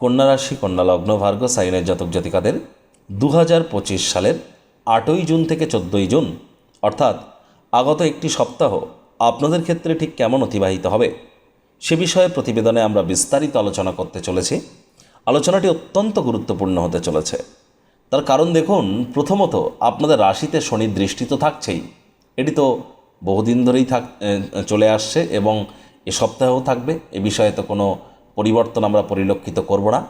কন্যা রাশি, কন্যা লগ্ন ভার্গ সাইনের জাতক জাতিকাদের দু হাজার পঁচিশ সালের আটই জুন থেকে চোদ্দোই জুন, অর্থাৎ আগত একটি সপ্তাহ আপনাদের ক্ষেত্রে ঠিক কেমন অতিবাহিত হবে সে বিষয়ে প্রতিবেদনে আমরা বিস্তারিত আলোচনা করতে চলেছি। আলোচনাটি অত্যন্ত গুরুত্বপূর্ণ হতে চলেছে। তার কারণ দেখুন, প্রথমত আপনাদের রাশিতে শনির দৃষ্টি তো থাকছেই। এটি তো বহুদিন ধরেই থাক চলে আসছে এবং এ সপ্তাহেও থাকবে। এ বিষয়ে তো কোনো পরিবর্তন আমরা পরিলক্ষিত করব না।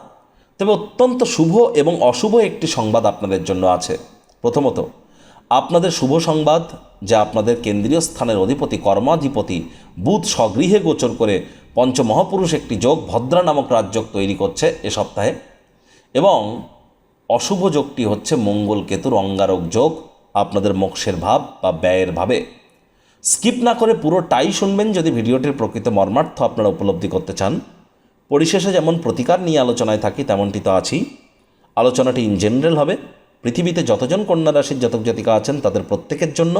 তবে অত্যন্ত শুভ এবং অশুভ একটি সংবাদ আপনাদের জন্য আছে। প্রথমত, আপনাদের শুভ সংবাদ যা আপনাদের কেন্দ্রীয় স্থানের অধিপতি, কর্মাধিপতি, বুধ স্বগৃহে গোচর করে পঞ্চমহাপুরুষ একটি যোগ ভদ্রা নামক রাজযোগ তৈরি করছে এ সপ্তাহে। এবং অশুভ যোগটি হচ্ছে মঙ্গল কেতুর অঙ্গারক যোগ, আপনাদের মোক্ষের ভাব বা ব্যয়ের ভাবে। স্কিপ না করে পুরোটাই শুনবেন যদি ভিডিওটির প্রকৃত মর্মার্থ আপনারা উপলব্ধি করতে চান। পরিশেষে যেমন প্রতিকার নিয়ে আলোচনায় থাকি, তেমনটি তো আছেই। আলোচনাটি ইন জেনারেল হবে। পৃথিবীতে যতজন কন্যা রাশির জাতক জাতিকা আছেন, তাদের প্রত্যেকের জন্য।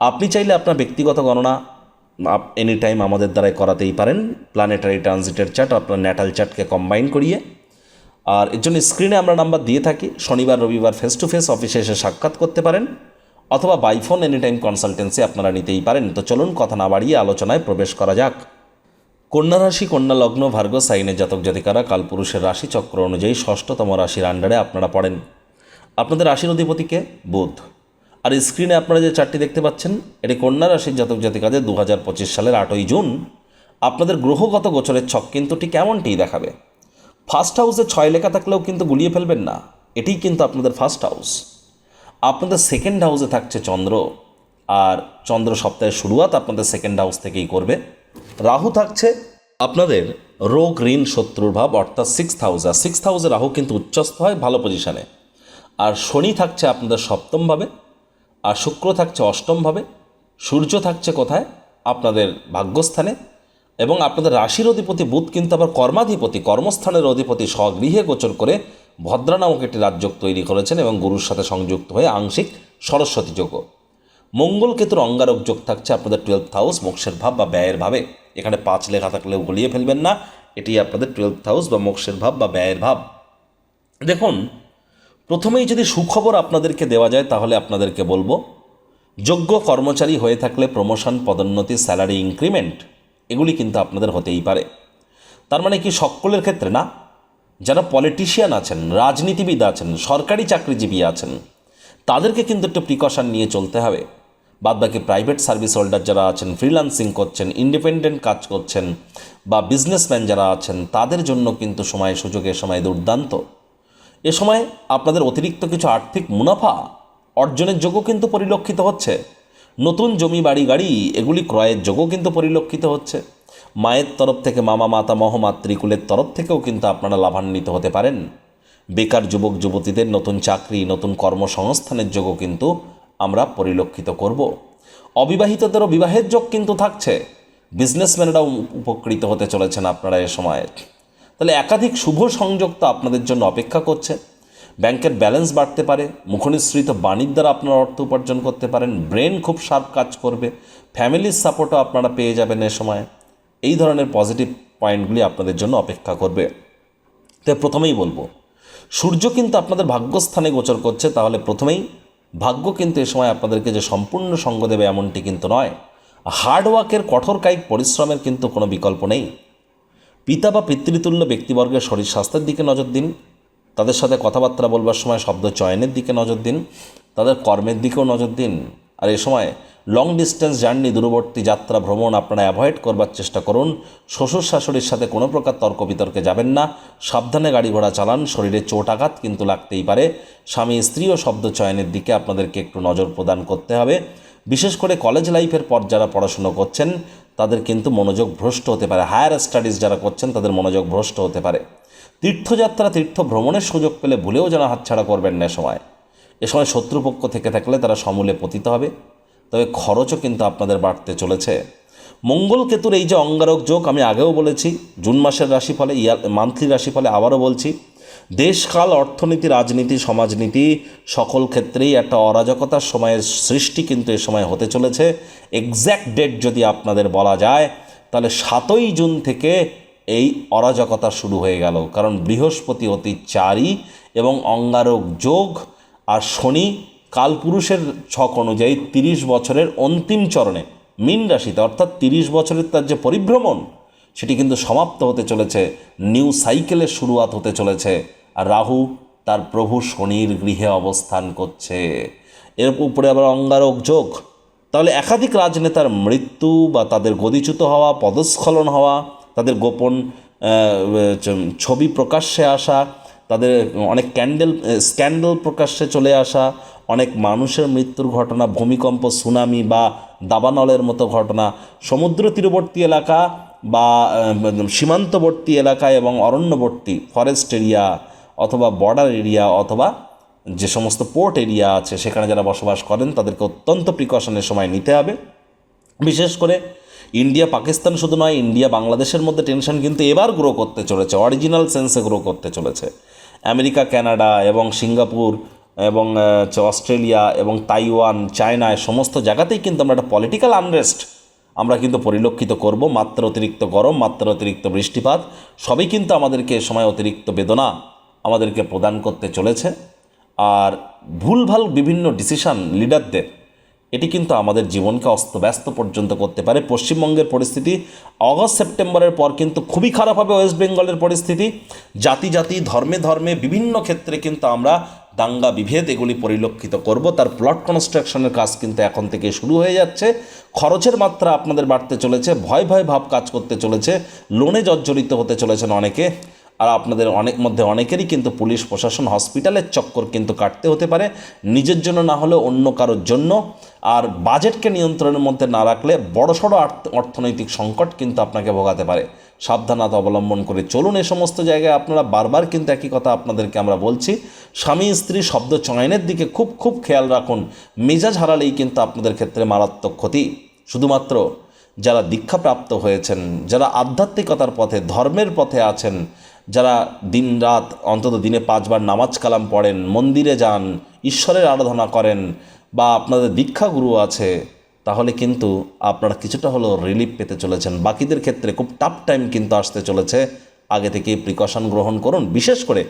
আপনি চাইলে আপনার ব্যক্তিগত গণনা এনি টাইম আমাদের দ্বারাই করাতেই পারেন। প্ল্যানেটারি ট্রানজিটের চার্ট আপনার ন্যাটাল চার্টকে কম্বাইন করিয়ে। আর এর জন্য স্ক্রিনে আমরা নাম্বার দিয়ে থাকি। শনিবার, রবিবার ফেস টু ফেস অফিসে এসে সাক্ষাৎ করতে পারেন। অথবা বাইফোন এনি টাইম কনসালটেন্সি আপনারা নিতেই পারেন। তো চলুন, কথা না বাড়িয়ে আলোচনায় প্রবেশ করা যাক। কন্যা রাশি কন্যা লগ্ন ভার্গ সাইনের জাতক জাতিকারা কালপুরুষের রাশি চক্র অনুযায়ী ষষ্ঠতম রাশির আন্ডারে আপনারা পড়েন। আপনাদের রাশির অধিপতিকে বুধ। আর স্ক্রিনে আপনারা যে চারটি দেখতে পাচ্ছেন, এটি কন্যা রাশির জাতক জাতিকাদের দু হাজার পঁচিশ সালের আটই জুন। আপনাদের গ্রহগত গোচরের ছক কিন্তু ঠিক এমনটিই দেখাবে। ফার্স্ট হাউসে ছয় লেখা থাকলেও কিন্তু গুলিয়ে ফেলবেন না, এটিই কিন্তু আপনাদের ফার্স্ট হাউস। আপনাদের সেকেন্ড হাউসে থাকছে চন্দ্র, আর চন্দ্র সপ্তাহের শুরুয়াত আপনাদের সেকেন্ড হাউস থেকেই করবে। রাহু থাকছে। আপনাদের রোগ, ঋণ, শত্রুর ভাব, অর্থাৎ সিক্স হাউস আর সিক্স হাউসে রাহু কিন্তু উচ্চস্থ হয়, ভালো পজিশনে আর শনি থাকছে আপনাদের সপ্তমভাবে আর শুক্র থাকছে অষ্টমভাবে সূর্য থাকছে কোথায়? আপনাদের ভাগ্যস্থানে। এবং আপনাদের রাশির অধিপতি বুধ কিন্তু আবার কর্মাধিপতি, কর্মস্থানের অধিপতি, স্বগৃহে গোচর করে ভদ্রা নামক একটি রাজযোগ তৈরি করেছেন এবং গুরুর সাথে সংযুক্ত হয়ে আংশিক সরস্বতী যোগ মঙ্গল কেতুর অঙ্গারক যোগ থাকছে আপনাদের টুয়েলভ হাউস মোক্ষের ভাব বা ব্যয়ের ভাবে। এখানে পাঁচ লেখা থাকলেও গলিয়ে ফেলবেন না, এটি আপনাদের টুয়েলভ হাউস বা মোক্ষের ভাব বা ব্যয়ের ভাব। দেখুন, প্রথমেই যদি সুখবর আপনাদেরকে দেওয়া যায়, তাহলে আপনাদেরকে বলব, যোগ্য কর্মচারী হয়ে থাকলে প্রমোশন পদোন্নতি স্যালারি ইনক্রিমেন্ট এগুলি কিন্তু আপনাদের হতেই পারে। তার মানে কি সকলের ক্ষেত্রে না? যারা পলিটিশিয়ান আছেন, রাজনীতিবিদ আছেন, সরকারি চাকরিজীবী আছেন, তাদেরকে কিন্তু একটু প্রিকশন নিয়ে চলতে হবে। বাদবাকি প্রাইভেট সার্ভিস হোল্ডার যারা আছেন ফ্রিল্যান্সিং করছেন ইন্ডিপেন্ডেন্ট কাজ করছেন বা বিজনেসম্যান যারা আছেন, তাদের জন্য কিন্তু সময় সুযোগের সময় দুর্দান্ত। এ সময় আপনাদের অতিরিক্ত কিছু আর্থিক মুনাফা অর্জনের যোগও কিন্তু পরিলক্ষিত হচ্ছে। নতুন জমি, বাড়ি, গাড়ি, এগুলি ক্রয়ের যোগও কিন্তু পরিলক্ষিত হচ্ছে। মায়ের তরফ থেকে মামা, মাতা মহমাতৃকুলের তরফ থেকেও কিন্তু আপনারা লাভান্বিত হতে পারেন। বেকার যুবক, যুবতীদের নতুন চাকরি, নতুন কর্মসংস্থানের যোগও কিন্তু আমরা পরিলক্ষিত করব। অবিবাহিতদেরও বিবাহের যোগ কিন্তু থাকছে। বিজনেসম্যানেরাও উপকৃত হতে চলেছেন আপনারা এ সময়। তাহলে একাধিক শুভ সংযোগ তো আপনাদের জন্য অপেক্ষা করছে। ব্যাংকের ব্যালেন্স বাড়তে পারে, মুখনিসৃত বাণীর দ্বারা আপনারা অর্থ উপার্জন করতে পারেন, ব্রেন খুব শার্প কাজ করবে, ফ্যামিলির সাপোর্টও আপনারা পেয়ে যাবেন এ সময়। এই ধরনের পজিটিভ পয়েন্টগুলি আপনাদের জন্য অপেক্ষা করবে। তাই প্রথমেই বলব, সূর্য কিন্তু আপনাদের ভাগ্যস্থানে গোচর করছে, তাহলে প্রথমেই ভাগ্য কিন্তু এ সময় আপনাদেরকে যে সম্পূর্ণ সঙ্গ দেবে এমনটি কিন্তু নয়। হার্ডওয়ার্কের কঠোর কায়িক পরিশ্রমের কিন্তু কোনো বিকল্প নেই। পিতা বা পিতৃতুল্য ব্যক্তিবর্গের শরীর স্বাস্থ্যের দিকে নজর দিন। তাদের সাথে কথাবার্তা বলবার সময় শব্দ চয়নের দিকে নজর দিন। তাদের কর্মের দিকেও নজর দিন। আর এ সময় লং ডিস্টেন্স জার্নি দূরবর্তী যাত্রা ভ্রমণ আপনারা অ্যাভয়েড করবার চেষ্টা করুন। শ্বশুর শাশুড়ির সাথে কোনো প্রকার তর্ক বিতর্কে যাবেন না। সাবধানে গাড়ি ঘোড়া চালান, শরীরে চোট আঘাত কিন্তু লাগতেই পারে। স্বামী, স্ত্রী ও শব্দ চয়নের দিকে আপনাদেরকে একটু নজর প্রদান করতে হবে। বিশেষ করে কলেজ লাইফের পর যারা পড়াশুনো করছেন, তাদের কিন্তু মনোযোগ ভ্রষ্ট হতে পারে। হায়ার স্টাডিজ যারা করছেন, তাদের মনোযোগ ভ্রষ্ট হতে পারে। তীর্থযাত্রা, তীর্থ ভ্রমণের সুযোগ পেলে ভুলেও যেন হাতছাড়া করবেন না সময়। এ সময় শত্রুপক্ষ থেকে থাকলে তারা সমূলে পতিত হবে। তবে খরচও কিন্তু আপনাদের বাড়তে চলেছে। মঙ্গল কেতুর এই যে অঙ্গারক যোগ আমি আগেও বলেছি, জুন মাসের রাশিফলে, ইয়ার, মান্থলি রাশিফলে আবারও বলছি, দেশকাল, অর্থনীতি, রাজনীতি, সমাজনীতি সকল ক্ষেত্রেই একটা অরাজকতার সময়ের সৃষ্টি কিন্তু এ সময় হতে চলেছে। এক্স্যাক্ট ডেট যদি আপনাদের বলা যায়, তাহলে সাতই জুন থেকে এই অরাজকতা শুরু হয়ে গেল। কারণ বৃহস্পতি অতি চারি এবং অঙ্গারক যোগ আর শনি কালপুরুষের ছক অনুযায়ী তিরিশ বছরের অন্তিম চরণে মীন রাশিতে, অর্থাৎ তিরিশ বছরের তার যে পরিভ্রমণ, সেটি কিন্তু সমাপ্ত হতে চলেছে। নিউ সাইকেলের শুরুয়াত হতে চলেছে। আর রাহু তার প্রভু শনির গৃহে অবস্থান করছে। এর উপরে আবার অঙ্গারক যোগ। তাহলে একাধিক রাজনেতার মৃত্যু বা তাদের গদিচ্যুত হওয়া, পদস্খলন হওয়া, তাদের গোপন ছবি প্রকাশ্যে আসা তাদের অনেক ক্যান্ডেল স্ক্যান্ডেল প্রকাশ্যে চলে আসা, অনেক মানুষের মৃত্যুর ঘটনা, ভূমিকম্প, সুনামি বা দাবানলের মতো ঘটনা, সমুদ্র তীরবর্তী এলাকা বা সীমান্তবর্তী এলাকা এবং অরণ্যবর্তী ফরেস্ট এরিয়া অথবা বর্ডার এরিয়া অথবা যে সমস্ত পোর্ট এরিয়া আছে, সেখানে যারা বসবাস করেন, তাদেরকে অত্যন্ত প্রিকশনের সময় নিতে হবে। বিশেষ করে ইন্ডিয়া, পাকিস্তান শুধু নয়, ইন্ডিয়া, বাংলাদেশের মধ্যে টেনশন কিন্তু এবার গ্রো করতে চলেছে অরিজিনাল সেন্সে গ্রো করতে চলেছে। আমেরিকা, কানাডা এবং সিঙ্গাপুর এবং অস্ট্রেলিয়া এবং তাইওয়ান, চায়না সমস্ত জায়গাতেই কিন্তু আমরা একটা পলিটিক্যাল আনরেস্ট আমরা কিন্তু পরিলক্ষিত করব। মাত্র অতিরিক্ত গরম, মাত্র অতিরিক্ত বৃষ্টিপাত, সবই কিন্তু আমাদেরকে সময় অতিরিক্ত বেদনা আমাদেরকে প্রদান করতে চলেছে। আর ভুলভাল বিভিন্ন ডিসিশন লিডারদের এটি কিন্তু আমাদের জীবনকে অস্তব্যস্ত পর্যন্ত করতে পারে। পশ্চিমবঙ্গের পরিস্থিতি অগস্ট সেপ্টেম্বরের পর কিন্তু খুবই খারাপ হবে ওয়েস্ট বেঙ্গলের পরিস্থিতি। জাতি জাতি, ধর্মে ধর্মে বিভিন্ন ক্ষেত্রে কিন্তু আমরা দাঙ্গা বিভেদ এগুলি পরিলক্ষিত করব। তার প্লট কনস্ট্রাকশনের কাজ কিন্তু এখন থেকে শুরু হয়ে যাচ্ছে। খরচের মাত্রা আপনাদের বাড়তে চলেছে, ভয় ভয় ভাব কাজ করতে চলেছে লোনে জর্জরিত হতে চলেছেন অনেকে। আর আপনাদের অনেক মধ্যে অনেকেরই কিন্তু পুলিশ প্রশাসন হসপিটালের চক্কর কিন্তু কাটতে হতে পারে। নিজের জন্য না হলেও অন্য কারোর জন্য। আর বাজেটকে নিয়ন্ত্রণের মধ্যে না রাখলে বড়সড় অর্থনৈতিক সংকট কিন্তু আপনাকে ভোগাতে পারে। সাবধানতা অবলম্বন করে চলুন এ সমস্ত জায়গায় আপনারা বারবার কিন্তু একই কথা আপনাদেরকে আমরা বলছি। স্বামী, স্ত্রী শব্দ চয়নের দিকে খুব খুব খেয়াল রাখুন। মেজাজ হারালেই কিন্তু আপনাদের ক্ষেত্রে মারাত্মক ক্ষতি। শুধুমাত্র যারা দীক্ষাপ্রাপ্ত হয়েছেন, যারা আধ্যাত্মিকতার পথে, ধর্মের পথে আছেন যারা দিনরাত, অন্তত দিনে পাঁচবার নামাজ কালাম পড়েন, মন্দিরে যান, ঈশ্বরের আরাধনা করেন বা আপনাদের দীক্ষাগুরু আছে, তাহলে কিন্তু আপনারা কিছুটা হলেও রিলিফ পেতে চলেছেন। বাকিদের ক্ষেত্রে খুব টাফ টাইম কিন্তু আসতে চলেছে। আগে থেকেই প্রিকশন গ্রহণ করুন। বিশেষ করে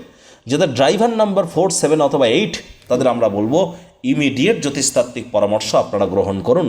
যাদের ড্রাইভার নাম্বার ফোর সেভেন অথবা এইট তাদের আমরা বলব ইমিডিয়েট জ্যোতিষতাত্ত্বিক পরামর্শ আপনারা গ্রহণ করুন।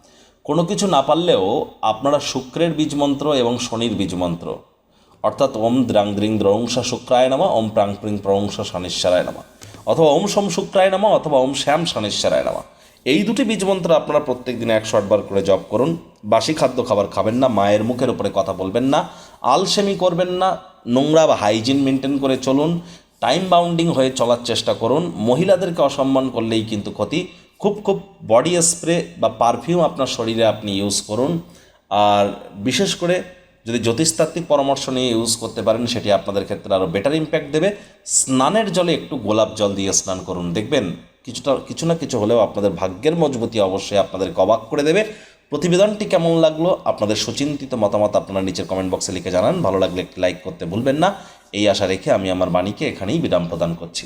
কোনো কিছু না পারলেও আপনারা শুক্রের বীজ মন্ত্র এবং শনির বীজ মন্ত্র অর্থাৎ ওম দ্রাং দ্রিং দ্রংসা শুক্রায় নামা, ওম প্রাং প্রিং প্রংসা শনিশ্বরায় নামা। অথবা ওম সোম শুক্রায় নামা অথবা ওম শ্যাম শনিশ্বরায় নামা। এই দুটি বীজ মন্ত্র আপনারা প্রত্যেক দিনে একশো আটবার করে জপ করুন। বাসি খাদ্য খাবার খাবেন না, মায়ের মুখের উপরে কথা বলবেন না, আলসেমি করবেন না, নোংরা বা হাইজিন মেনটেন করে চলুন, টাইম বাউন্ডিং হয়ে চলার চেষ্টা করুন। মহিলাদেরকে অসম্মান করলেই কিন্তু ক্ষতি খুব খুব বডি স্প্রে বা পারফিউম আপনার শরীরে আপনি ইউজ করুন। আর বিশেষ করে যদি জ্যোতিষতাত্ত্বিক পরামর্শ নিয়ে ইউজ করতে পারেন, সেটি আপনাদের ক্ষেত্রে আরও বেটার ইম্প্যাক্ট দেবে। স্নানের জলে একটু গোলাপ জল দিয়ে স্নান করুন। দেখবেন কিছুটা, কিছু না কিছু হলেও আপনাদের ভাগ্যের মজবুতি অবশ্যই আপনাদেরকে অবাক করে দেবে। প্রতিবেদনটি কেমন লাগল, আপনাদের সুচিন্তিত মতামত আপনারা নিচের কমেন্ট বক্সে লিখে জানান। ভালো লাগলে একটি লাইক করতে ভুলবেন না। এই আশা রেখে আমি আমার বাণীকে এখানেই বিরাম প্রদান করছি।